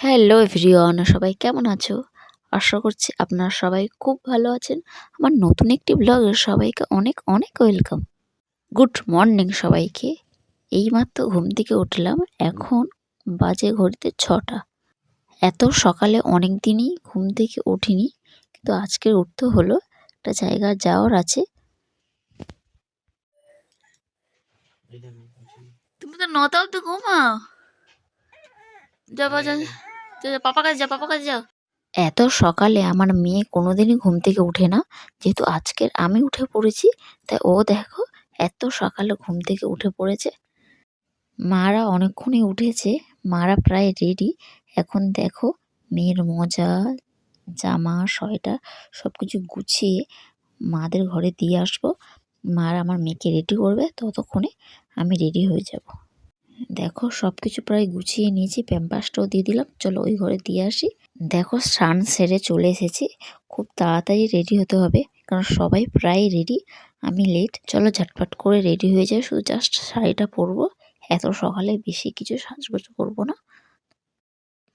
Hello everyone সবাই কেমন আছো? আশা করছি আপনারা সবাই খুব ভালো আছেন। আমার নতুন একটি ব্লগে সবাইকে অনেক অনেক ওয়েলকাম গুড মর্নিং সবাইকে। এইমাত্র ঘুম থেকে উঠলাম, এখন বাজে ঘড়িতে ছটা। এত সকালে অনেক দিনই ঘুম থেকে উঠিনি, কিন্তু আজকে উঠতে হলো, একটা জায়গা যাওয়ার আছে। তুমি তো নটা অব্দি ঘুমাও। যাব যা পাপা পাপা এত সকালে আমার মেয়ে কোনোদিনই ঘুম থেকে উঠে না। যেহেতু আজকের আমি উঠে পড়েছি, তাই ও দেখো এত সকালে ঘুম থেকে উঠে পড়েছে। মারা অনেকক্ষণই উঠেছে, মারা প্রায় রেডি এখন দেখো মেয়ের মোজা, জামা, সোয়েটার সব কিছু গুছিয়ে মাদের ঘরে দিয়ে আসব। মার আমার মেয়েকে রেডি করবে, ততক্ষণে আমি রেডি হয়ে যাব। দেখো সব কিছু প্রায় গুছিয়ে নিয়েছি প্যাম্পাসটাও দিয়ে দিলাম। চলো ওই ঘরে দিয়ে আসি। দেখো, স্নান সেরে চলে এসেছি। খুব তাড়াতাড়ি রেডি হতে হবে, কারণ সবাই প্রায় রেডি আমি লেট চলো ঝটপট করে রেডি হয়ে যায় শুধু জাস্ট শাড়িটা পরবো। এত সকালে বেশি কিছু সাজগোজ করব না।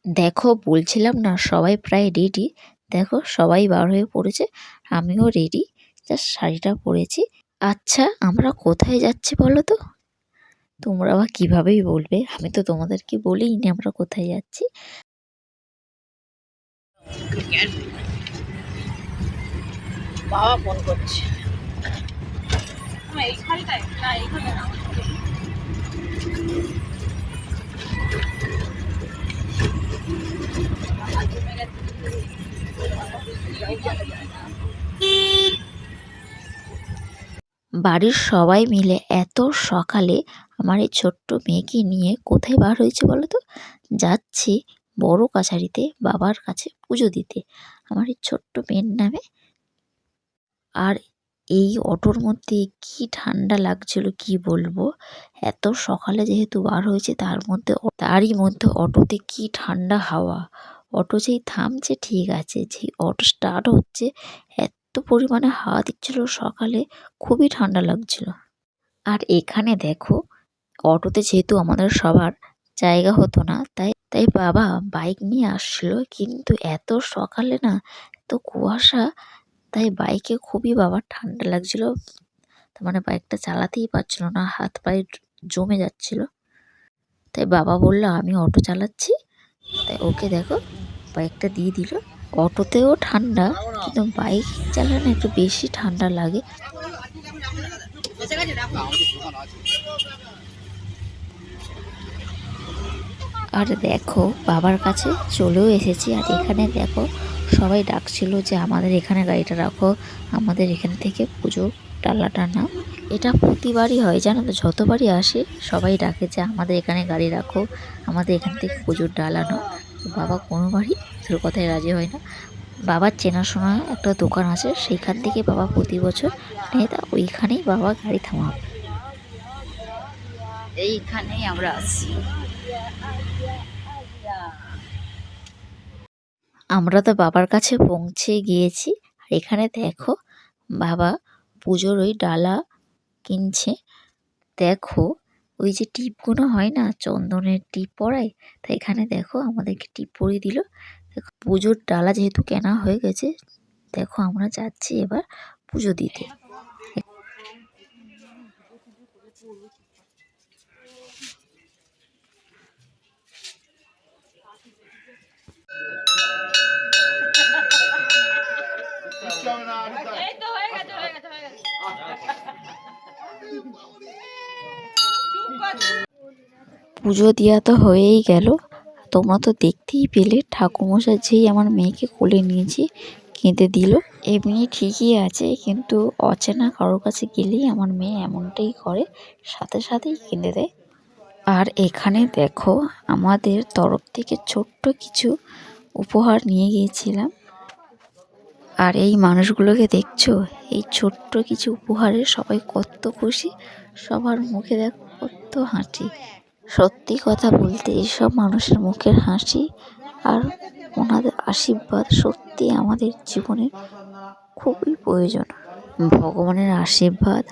দেখো, বলছিলাম না, সবাই প্রায় রেডি দেখো, সবাই বার হয়ে পড়েছে, আমিও রেডি জাস্ট শাড়িটা পরেছি। আচ্ছা আমরা কোথায় যাচ্ছি বলো তো? তোমরা বা কিভাবেই বলবে? আমি তো তোমাদেরকে বলেই নি আমরা কোথায় যাচ্ছি। বাবা ফোন করছে। এইখানটায় না এইখানে না। বাড়ির সবাই মিলে এত সকালে আমার এই ছোট্ট মেয়েকে নিয়ে কোথায় বার হয়েছে বলো তো? যাচ্ছি বড় কাছারিতে বাবার কাছে পুজো দিতে। আমার এই ছোট্ট মেয়ের নামে। আর এই অটোর মধ্যে কি ঠান্ডা লাগছিল কি বলব? এত সকালে যেহেতু বার হয়েছে, তার মধ্যে তারই মধ্যে অটোতে কি ঠান্ডা হাওয়া। অটো যেই থামছে ঠিক আছে, যেই অটো স্টার্ট হচ্ছে, এত পরিমাণে হাওয়া দিচ্ছিল সকালে, খুবই ঠান্ডা লাগছিল। আর এখানে দেখো অটোতে যেহেতু আমাদের সবার জায়গা হতো না, তাই তাই বাবা বাইক নিয়ে আসছিল। কিন্তু এত সকালে না, এত কুয়াশা, তাই বাইকে খুবই বাবার ঠান্ডা লাগছিল। তার মানে বাইকটা চালাতেই পারছিল না, হাত পায়ে জমে যাচ্ছিল। তাই বাবা বলল, আমি অটো চালাচ্ছি। তাই ওকে দেখো, বাইকটা দিয়ে দিল। অটোতেও ঠান্ডা, কিন্তু বাইক চালানো একটু বেশি ঠান্ডা লাগে। আর দেখো, বাবার কাছে চলেও এসেছি। আর এখানে দেখো, সবাই ডাকছিল যে আমাদের এখানে গাড়িটা রাখো, আমাদের এখান থেকে পুজো ডালাটা নাও। এটা প্রতিবারই হয়, জানো তো? যতবারই আসে, সবাই ডাকে যে আমাদের এখানে গাড়ি রাখো, আমাদের এখান থেকে পুজোর ডালানো বাবা কোনোবারই তোর কথায় রাজি হয় না। বাবার চেনাশোনা একটা দোকান আছে, সেইখান থেকে বাবা প্রতি বছর নেয়, তা ওইখানেই বাবা গাড়ি থামাবে এইখানেই আমরা আসি। আমরা তো বাবার কাছে পৌঁছে গিয়েছি। আর এখানে দেখো, বাবা পুজোর ওই ডালা কিনছে। দেখো, ওই যে টিপগুলো হয় না, চন্দনের টিপ পরায়? তা এখানে দেখো, আমাদেরকে টিপ পরিয়ে দিল। দেখো, পুজোর ডালা যেহেতু কেনা হয়ে গেছে, দেখো আমরা যাচ্ছি এবার পুজো দিতে। এই পুজো দেওয়া তো হয়েই গেল। তোমরা তো দেখতেই পেলে ঠাকুমশাই যেই আমার মেয়েকে কোলে নিয়েছি, কেঁদে দিল। এমনি ঠিকই আছে, কিন্তু অচেনা কারোর কাছে গেলেই আমার মেয়ে এমনটাই করে, সাথে সাথেই কেঁদে দেয়। আর এখানে দেখো, আমাদের তরফ থেকে ছোট্ট কিছু উপহার নিয়ে গিয়েছিলাম। আর এই মানুষগুলোকে দেখছ, এই ছোট্ট কিছু উপহারে সবাই কত খুশি, সবার মুখে দেখো কত হাসি। সত্যি কথা বলতে এসব মানুষের মুখের হাসি আর ওনাদের আশীর্বাদ সত্যি আমাদের জীবনে খুবই প্রয়োজন। ভগবানের আশীর্বাদ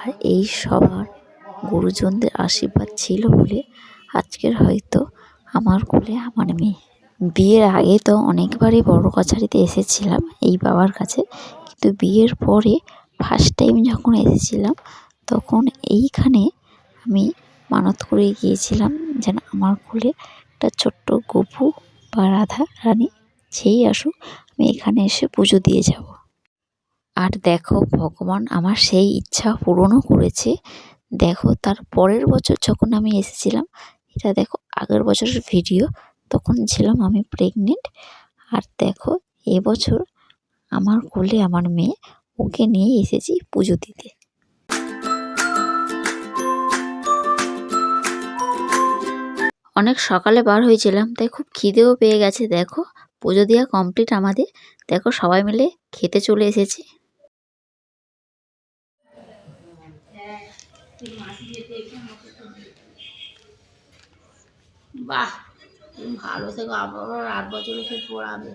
আর এই সবার গুরুজনদের আশীর্বাদ ছিল বলে আজকের হয়তো আমার কোলে আমার মেয়ে। বিয়ের আগে তো অনেকবারই বড় কাছারিতে এসেছিলাম এই বাবার কাছে। কিন্তু বিয়ের পরে ফার্স্ট টাইম যখন এসেছিলাম, তখন এইখানে আমি মানত করে গিয়েছিলাম যেন আমার কোলে একটা ছোট্ট গপু বা রাধা রানী যেই আসুক, আমি এখানে এসে পুজো দিয়ে যাব। আর দেখো, ভগবান আমার সেই ইচ্ছা পূরণও করেছে। দেখো, তার পরের বছর যখন আমি এসেছিলাম, এটা দেখো আগের বছরের ভিডিও তখন ছিলাম আমি প্রেগনেন্ট আর দেখো, এবছর আমার কোলে আমার মেয়ে, ওকে নিয়ে এসেছি পুজো দিতে। অনেক সকালে বার হয়েছিলাম, তাই খুব খিদেও পেয়ে গেছে, দেখো। পুজো দেওয়া কমপ্লিট আমাদের। দেখো, সবাই মিলে খেতে চলে এসেছি। বাহ! ভালো থেকো, আবারও আট বছরে পড়াবে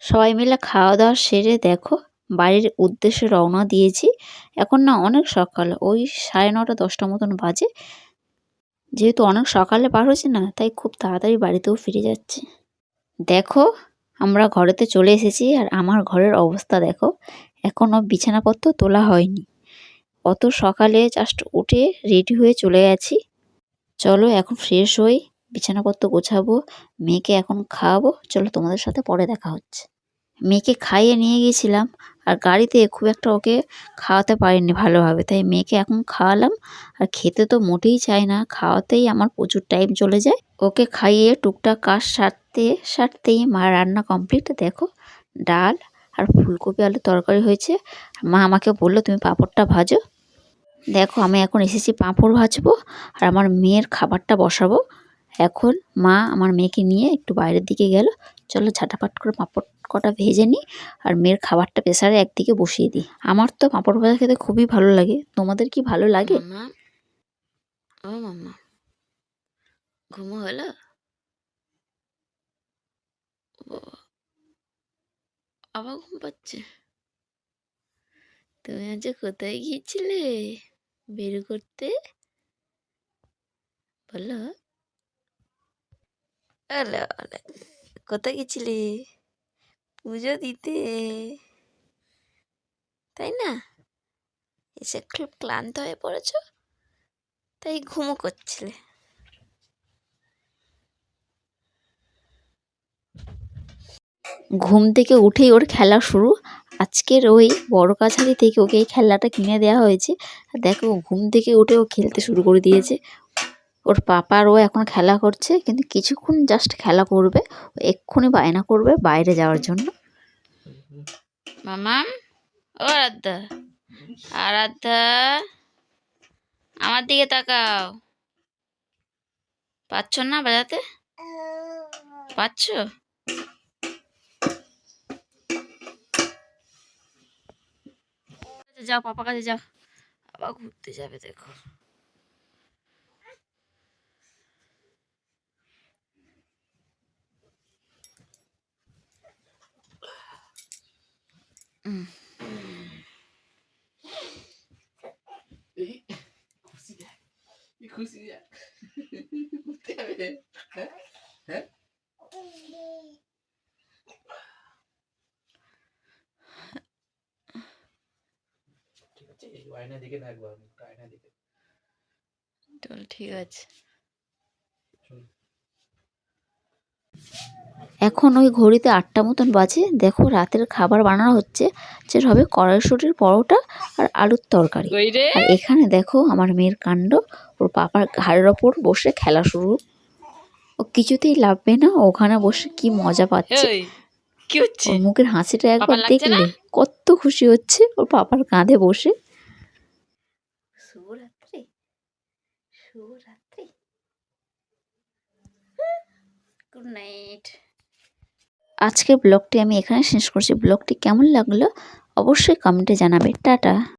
সবাই মিলে খাওয়া দাওয়া সেরে দেখো, বাড়ির উদ্দেশ্যে রওনা দিয়েছি। এখন না অনেক সকাল, ওই সাড়ে নটা, দশটা মতন বাজে। যেহেতু অনেক সকালে বার হয়েছে না, তাই খুব তাড়াতাড়ি বাড়িতেও ফিরে যাচ্ছে। দেখো, আমরা ঘরেতে চলে এসেছি আর আমার ঘরের অবস্থা দেখো। এখনও বিছানাপত্র তোলা হয়নি। অত সকালে জাস্ট উঠে রেডি হয়ে চলে গেছি। চলো এখন ফ্রেশ হই। বিছানাপত্র গোছাবো, মেয়েকে এখন খাওয়াবো। চলো তোমাদের সাথে পরে দেখা হচ্ছে। মেয়েকে খাইয়ে নিয়ে গিয়েছিলাম আর গাড়িতে খুব একটা ওকে খাওয়াতে পারিনি ভালোভাবে। তাই মেয়েকে এখন খাওয়ালাম। আর খেতে তো মোটেই চায় না। খাওয়াতেই আমার প্রচুর টাইম চলে যায়। ওকে খাইয়ে টুকটাক কাজ সারতে, সারতেই মা রান্না কমপ্লিট দেখো, ডাল আর ফুলকপি আলু তরকারি হয়েছে। মা আমাকে বলল, তুমি পাঁপড়টা ভাজো। দেখো, আমি এখন এসেছি পাঁপড় ভাজবো আর আমার মেয়ের খাবারটা বসাবো। এখন মা আমার মেয়েকে নিয়ে একটু বাইরের দিকে গেল। চলো ঝাঁটাপাট করে পাঁপড় কটা ভেজে নিই আর মেয়ের খাবারটা প্রেসারে একদিকে বসিয়ে দিই। আমার তো পাঁপড় ভাজা খেতে খুবই ভালো লাগে। তোমাদের কি ভালো লাগে? ঘুমো হলো? আবার ঘুম পাচ্ছে। তুমি আজ কোথায় গিয়েছিলে? বের করতে? বলো। আলে কোথায় গেছিলি পুজো দিতে তাই না এসে খুব ক্লান্ত হয়ে পড়েছ তাই ঘুমো করছিলে ঘুম থেকে উঠেই ওর খেলা শুরু। আজকের ওই বড় কাছারি থেকে ওকে এই খেলনাটা কিনে দেওয়া হয়েছে। দেখো, ঘুম থেকে উঠে ও খেলতে শুরু করে দিয়েছে। ওর পাপার ও এখন খেলা করছে, কিন্তু কিছুক্ষণ জাস্ট খেলা করবে এক্ষুনি বায়না করবে বাইরে যাওয়ার জন্য। মামাম ও আরাধ্যা আরাধ্যা, আমার দিকে তাকাও। পাচ্ছ না বাজাতে? পাচ্ছ? যাও পাপা কাছে যাও। আবার ঘুরতে যাবে, দেখো। খুশি দেখ হবে হ্যাঁ হ্যাঁ ঠিক আছে এই আয়না দিকে থাকব আমি আয়না দিকে। চল ঠিক আছে। এখন ওই ঘড়িতে আটটা মতন বাজে। দেখো রাতের খাবার বানানো হচ্ছে। যেটা হবে কড়াইশুটির পরোটা আর আলুর তরকারি। আর এখানে দেখো আমার মেয়ের কাণ্ড। ওর পাপার ঘাড়ের ওপর বসে খেলা শুরু। ও কিছুতেই লাভবে না। ওখানে বসে কি মজা পাচ্ছে। ওর মুখের হাসিটা একবার? দেখলে কত খুশি হচ্ছে। ওর পাপার কাঁধে বসে গুড নাইট আজকের ব্লগটি আমি এখানে শেষ করছি। ব্লগটি কেমন লাগল? অবশ্যই কমেন্টে জানাবে। টাটা।